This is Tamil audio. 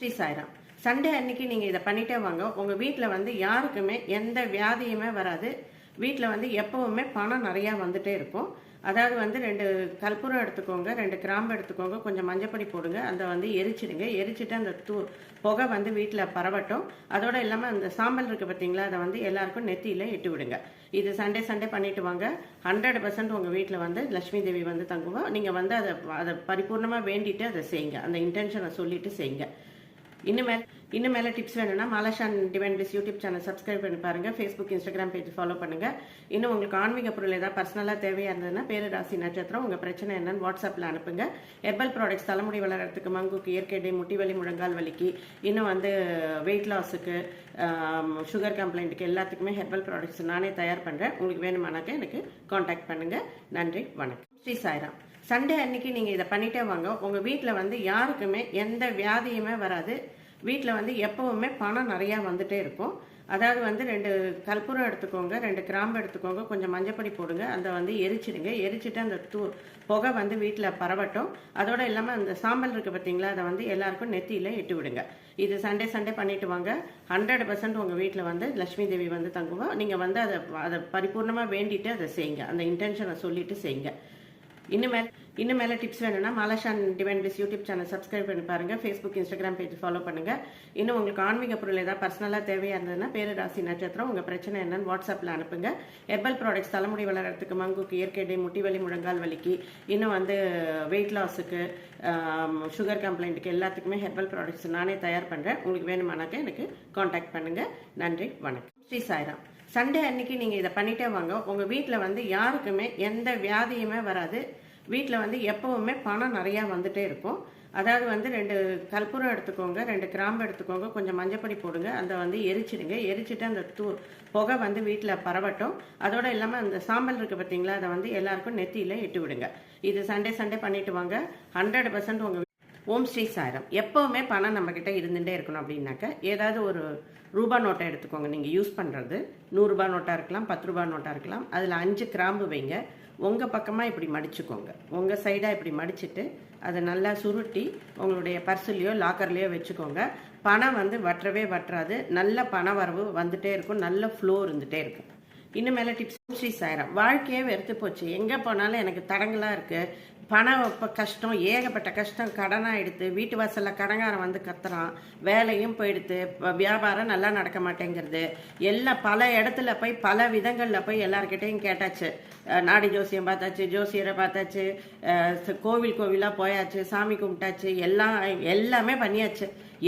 ஸ்ரீ சாய்ராம் சண்டே அன்னைக்கு நீங்கள் இதை பண்ணிட்டே வாங்க. உங்கள் வீட்டில் வந்து யாருக்குமே எந்த வியாதியுமே வராது. வீட்டில் வந்து எப்பவுமே பணம் நிறையா வந்துட்டே இருக்கும். அதாவது வந்து ரெண்டு கற்பூரம் எடுத்துக்கோங்க ரெண்டு கிராம்பு எடுத்துக்கோங்க கொஞ்சம் மஞ்சப்பொடி போடுங்க அந்த வந்து எரிச்சிடுங்க. எரிச்சிட்டு அந்த தூ புகை வந்து வீட்டில் பரவட்டும். அதோட இல்லாமல் அந்த சாம்பல் இருக்குது பார்த்தீங்களா அதை வந்து எல்லாருக்கும் நெத்தியில் இட்டு விடுங்க. இது சண்டே சண்டே பண்ணிட்டு வாங்க. ஹண்ட்ரட் பர்சன்ட் உங்கள் வீட்டில் வந்து லட்சுமி தேவி வந்து தங்குவோம் நீங்கள் வந்து அதை அதை பரிபூர்ணமாக வேண்டிட்டு அதை செய்யுங்க. அந்த இன்டென்ஷனை சொல்லிட்டு செய்யுங்க. இன்னும் மேல் இன்னும் மேலே டிப்ஸ் வேணும்னா மாலாஷான் divine plus YouTube channel subscribe பண்ணி பாருங்கள் ஃபேஸ்புக் இன்ஸ்டாகிராம் பேஜ் ஃபாலோ பண்ணுங்க. இன்னும் உங்களுக்கு ஆன்மீக பொருள் ஏதாவது பர்சனலாக தேவையாக இருந்ததுன்னா பேரு ராசி நட்சத்திரம் உங்கள் பிரச்சனை என்னன்னு வாட்ஸ்அப்பில் அனுப்புங்க. ஹெர்பல் ப்ராடக்ட்ஸ் தலைமுடி வளர்கிறதுக்கு மங்குக்கு இயற்கை முட்டி வலி முழங்கால் வலிக்கு இன்னும் வந்து வெயிட் லாஸுக்கு சுகர் கம்ப்ளைண்ட்டுக்கு எல்லாத்துக்குமே ஹெர்பல் ப்ராடக்ட்ஸ் நானே தயார் பண்ணுறேன் உங்களுக்கு வேணுமானாக்க எனக்கு காண்டாக்ட் பண்ணுங்கள் நன்றி வணக்கம். ஸ்ரீ சாய்ராம். சண்டே அன்னைக்கு நீங்கள் இதை பண்ணிட்டே வாங்க. உங்கள் வீட்டில் வந்து யாருக்குமே எந்த வியாதியுமே வராது. வீட்டில் வந்து எப்பவுமே பணம் நிறையா வந்துட்டே இருக்கும். அதாவது வந்து ரெண்டு கற்பூரம் எடுத்துக்கோங்க ரெண்டு கிராம்பு எடுத்துக்கோங்க கொஞ்சம் மஞ்சப்பொடி போடுங்க அந்த வந்து எரிச்சிடுங்க. எரிச்சிட்டு அந்த தூ புகை வந்து வீட்டில் பரவட்டும். அதோட இல்லாமல் அந்த சாம்பல் இருக்குது பார்த்தீங்களா அதை வந்து எல்லாருக்கும் நெத்தியில் இட்டு விடுங்க. இது சண்டே சண்டே பண்ணிட்டு வாங்க. ஹண்ட்ரட் பர்சன்ட் உங்கள் வீட்டில் வந்து லட்சுமி தேவி வந்து தங்குவோம். நீங்கள் வந்து அதை அதை பரிபூர்ணமாக வேண்டிட்டு அதை செய்யுங்க. அந்த இன்டென்ஷனை சொல்லிட்டு செய்யுங்க. இன்னும் மேல் இன்னும் மேலே டிப்ஸ் வேணும்னா மாலாஷான் divine plus YouTube channel subscribe பண்ணி பாருங்க. ஃபேஸ்புக் இன்ஸ்டாகிராம் பேஜ் ஃபாலோ பண்ணுங்க. இன்னும் உங்களுக்கு ஆன்மீக பொருள் ஏதாவது பர்சனலாக தேவையாக இருந்ததுன்னா பேரு ராசி நட்சத்திரம் உங்கள் பிரச்சனை என்னன்னு வாட்ஸ்அப்பில் அனுப்புங்க. ஹெர்பல் ப்ராடக்ட்ஸ் தலைமுடி வளர்கிறதுக்கு மங்குக்கு இயற்கை முட்டி வலி முழங்கால் வலிக்கு இன்னும் வந்து வெயிட் லாஸுக்கு சுகர் கம்ப்ளைண்ட்டுக்கு எல்லாத்துக்குமே ஹெர்பல் ப்ராடக்ட்ஸ் நானே தயார் பண்ணுறேன் உங்களுக்கு வேணுமானாக்க எனக்கு காண்டாக்ட் பண்ணுங்க. நன்றி வணக்கம். ஸ்ரீ சாய்ராம் சண்டே அன்னைக்கு நீங்கள் இதை பண்ணிட்டே வாங்க. உங்கள் வீட்டில் வந்து யாருக்குமே எந்த வியாதியுமே வராது. வீட்டில் வந்து எப்பவுமே பணம் நிறையா வந்துட்டே இருக்கும். அதாவது வந்து ரெண்டு கற்பூரம் எடுத்துக்கோங்க ரெண்டு கிராம்பு எடுத்துக்கோங்க கொஞ்சம் மஞ்சப்பொடி போடுங்க அந்த வந்து எரிச்சிடுங்க. எரிச்சிட்டு அந்த தூ புகை வந்து வீட்டில் பரவட்டும். அதோட இல்லாமல் அந்த சாம்பல் இருக்குது பார்த்தீங்களா அதை வந்து எல்லாருக்கும் நெத்தியில் இட்டு விடுங்க. இது சண்டே சண்டே பண்ணிட்டு வாங்க. ஹண்ட்ரட் பர்சன்ட் உங்கள் ஓம் ஸ்ரீ சாரம் எப்போவுமே பணம் நம்மக்கிட்ட இருந்துகிட்டே இருக்கணும் அப்படின்னாக்க ஏதாவது ஒரு ரூபா நோட்டை எடுத்துக்கோங்க. நீங்கள் யூஸ் பண்ணுறது நூறுரூபா நோட்டாக இருக்கலாம் பத்து ரூபா நோட்டாக இருக்கலாம். அதில் அஞ்சு கிராம்பு வைங்க. உங்கள் பக்கமாக இப்படி மடிச்சுக்கோங்க. உங்கள் சைடாக இப்படி மடிச்சுட்டு அதை நல்லா சுருட்டி உங்களுடைய பர்சுலேயோ லாக்கர்லேயோ வச்சுக்கோங்க. பணம் வந்து வற்றவே வற்றாது. நல்ல பண வரவு வந்துகிட்டே இருக்கும். நல்ல ஃப்ளோ இருந்துகிட்டே இருக்கும். இன்னும் மேலே டிப்ஸ் ஸ்ரீ சாயிரம். வாழ்க்கையே வெறுத்து போச்சு. எங்கே போனாலும் எனக்கு தடங்களாக இருக்குது பணம் இப்போ கஷ்டம் ஏகப்பட்ட கஷ்டம். கடனாக எடுத்து வீட்டு வாசலில் கடங்காரன் வந்து கத்துறான். வேலையும் போயிடுது வியாபாரம் நல்லா நடக்க மாட்டேங்கிறது. எல்லா பல இடத்துல போய் பல விதங்களில் போய் எல்லார்கிட்டையும் கேட்டாச்சு. நாடி ஜோசியம் பார்த்தாச்சு ஜோசியரை பார்த்தாச்சு. கோவில் கோவிலாக போயாச்சு சாமி கும்பிட்டாச்சு. எல்லாம் எல்லாமே பண்ணியாச்சு.